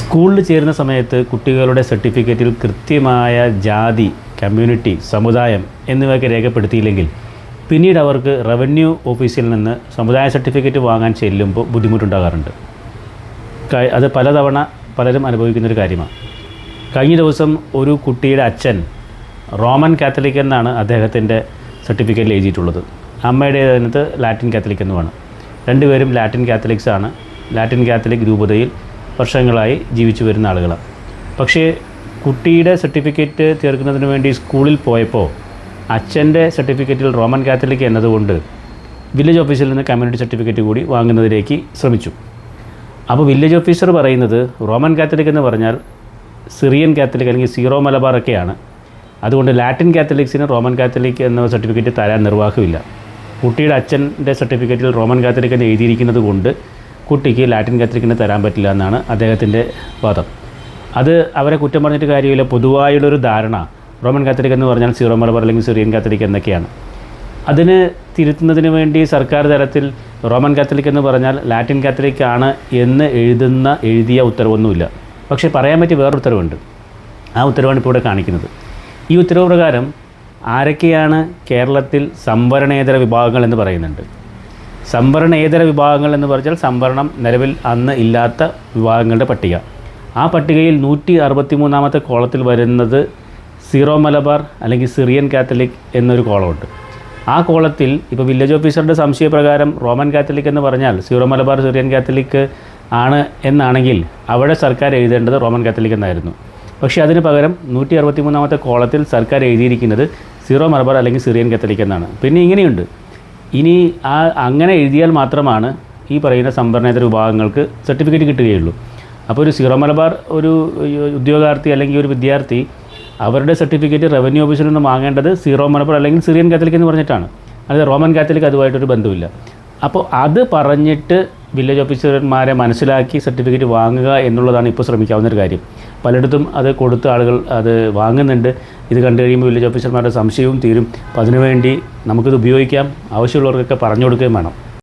സ്കൂളിൽ ചേരുന്ന സമയത്ത് കുട്ടികളുടെ സർട്ടിഫിക്കറ്റിൽ കൃത്യമായ ജാതി കമ്മ്യൂണിറ്റി സമുദായം എന്നിവയൊക്കെ രേഖപ്പെടുത്തിയില്ലെങ്കിൽ പിന്നീട് അവർക്ക് റവന്യൂ ഓഫീസിൽ നിന്ന് സമുദായ സർട്ടിഫിക്കറ്റ് വാങ്ങാൻ ചെല്ലുമ്പോൾ ബുദ്ധിമുട്ടുണ്ടാകാറുണ്ട്. അത് പലതവണ പലരും അനുഭവിക്കുന്നൊരു കാര്യമാണ്. കഴിഞ്ഞ ദിവസം ഒരു കുട്ടിയുടെ അച്ഛൻ റോമൻ കാത്തലിക് എന്നാണ് അദ്ദേഹത്തിന്റെ സർട്ടിഫിക്കറ്റിൽ എഴുതിയിട്ടുള്ളത്. അമ്മയുടെ അതിനകത്ത് ലാറ്റിൻ കാത്തലിക് എന്നുമാണ്. രണ്ടുപേരും ലാറ്റിൻ കാത്തലിക്സ് ആണ് ലാറ്റിൻ കാത്തലിക് രൂപതയിൽ വർഷങ്ങളായി ജീവിച്ചു വരുന്ന ആളുകളാണ് പക്ഷേ കുട്ടിയുടെ സർട്ടിഫിക്കറ്റ് തീർക്കുന്നതിന് വേണ്ടി സ്കൂളിൽ പോയപ്പോൾ അച്ഛന്റെ സർട്ടിഫിക്കറ്റിൽ റോമൻ കാത്തലിക് എന്നതുകൊണ്ട് വില്ലേജ് ഓഫീസിൽ നിന്ന് കമ്മ്യൂണിറ്റി സർട്ടിഫിക്കറ്റ് കൂടി വാങ്ങുന്നതിലേക്ക് ശ്രമിച്ചു. അപ്പോൾ വില്ലേജ് ഓഫീസർ പറയുന്നത് റോമൻ കാത്തലിക് എന്ന് പറഞ്ഞാൽ സിറിയൻ കാത്തലിക് അല്ലെങ്കിൽ സീറോ മലബാർ ഒക്കെയാണ് അതുകൊണ്ട് ലാറ്റിൻ കാത്തലിക്സിന് റോമൻ കാത്തലിക് എന്ന സർട്ടിഫിക്കറ്റ് തരാൻ നിർവാഹമില്ല. കുട്ടിയുടെ അച്ഛന്റെ സർട്ടിഫിക്കറ്റിൽ റോമൻ കാത്തലിക് എന്ന് എഴുതിയിരിക്കുന്നത് കൊണ്ട് കുട്ടിക്ക് ലാറ്റിൻ കാത്തലിക്കിന് തരാൻ പറ്റില്ല എന്നാണ് അദ്ദേഹത്തിന്റെ വാദം. അത് അവരെ കുറ്റം പറഞ്ഞിട്ട് കാര്യമില്ല. പൊതുവായുള്ളൊരു ധാരണ റോമൻ കാത്തലിക് എന്ന് പറഞ്ഞാൽ സീറോ മലബാർ അല്ലെങ്കിൽ സിറിയൻ കാത്തലിക് എന്നൊക്കെയാണ്. അതിന് തിരുത്തുന്നതിന് വേണ്ടി സർക്കാർ തലത്തിൽ റോമൻ കാത്തലിക് എന്ന് പറഞ്ഞാൽ ലാറ്റിൻ കാത്തലിക് ആണ് എന്ന് എഴുതുന്ന എഴുതിയ ഉത്തരവൊന്നുമില്ല. പക്ഷേ പറയാൻ പറ്റിയ വേറൊരു ഉത്തരവുണ്ട്. ആ ഉത്തരവാണ് ഇപ്പോൾ ഇവിടെ കാണിക്കുന്നത്. ഈ ഉത്തരവ് പ്രകാരം ആരൊക്കെയാണ് കേരളത്തിൽ സംവരണേതര വിഭാഗങ്ങൾ എന്ന് പറയുന്നുണ്ട്. സംവരണേതര വിഭാഗങ്ങൾ എന്ന് പറഞ്ഞാൽ സംവരണം നിലവിൽ അന്ന് ഇല്ലാത്ത വിഭാഗങ്ങളുടെ പട്ടിക. ആ പട്ടികയിൽ നൂറ്റി അറുപത്തി മൂന്നാമത്തെ കോളത്തിൽ വരുന്നത് സീറോ മലബാർ അല്ലെങ്കിൽ സിറിയൻ കാത്തലിക് എന്നൊരു കോളമുണ്ട്. ആ കോളത്തിൽ ഇപ്പോൾ വില്ലേജ് ഓഫീസറുടെ സംശയപ്രകാരം റോമൻ കാത്തലിക് എന്ന് പറഞ്ഞാൽ സീറോ മലബാർ സിറിയൻ കാത്തലിക് ആണ് എന്നാണെങ്കിൽ അവിടെ സർക്കാർ എഴുതേണ്ടത് റോമൻ കാത്തലിക് എന്നായിരുന്നു. പക്ഷേ അതിന് പകരം നൂറ്റി അറുപത്തി മൂന്നാമത്തെ കോളത്തിൽ സർക്കാർ എഴുതിയിരിക്കുന്നത് സീറോ മലബാർ അല്ലെങ്കിൽ സിറിയൻ കാത്തലിക് എന്നാണ്. പിന്നെ ഇങ്ങനെയുണ്ട്. ഇനി ആ അങ്ങനെ എഴുതിയാൽ മാത്രമാണ് ഈ പറയുന്ന സംവരണേതര വിഭാഗങ്ങൾക്ക് സർട്ടിഫിക്കറ്റ് കിട്ടുകയുള്ളൂ. അപ്പോൾ ഒരു സീറോ മലബാർ ഒരു ഉദ്യോഗാർത്ഥി അല്ലെങ്കിൽ ഒരു വിദ്യാർത്ഥി അവരുടെ സർട്ടിഫിക്കറ്റ് റവന്യൂ ഓഫീസിൽ നിന്ന് വാങ്ങേണ്ടത് സീറോ മലബാർ അല്ലെങ്കിൽ സിറിയൻ കാത്തലിക് എന്ന് പറഞ്ഞിട്ടാണ്. അതായത് റോമൻ കാത്തലിക് അതുമായിട്ടൊരു ബന്ധമില്ല. അപ്പോൾ അത് പറഞ്ഞിട്ട് വില്ലേജ് ഓഫീസർമാരെ മനസ്സിലാക്കി സർട്ടിഫിക്കറ്റ് വാങ്ങുക എന്നുള്ളതാണ് ഇപ്പോൾ ശ്രമിക്കാവുന്ന ഒരു കാര്യം. പലയിടത്തും അത് കൊടുത്ത ആളുകൾ അത് വാങ്ങുന്നുണ്ട്. ഇത് കണ്ടു കഴിയുമ്പോൾ വില്ലേജ് ഓഫീസർമാരുടെ സംശയവും തീരും. അപ്പോൾ അതിനുവേണ്ടി നമുക്കിത് ഉപയോഗിക്കാം. ആവശ്യമുള്ളവർക്കൊക്കെ പറഞ്ഞു കൊടുക്കുകയും വേണം.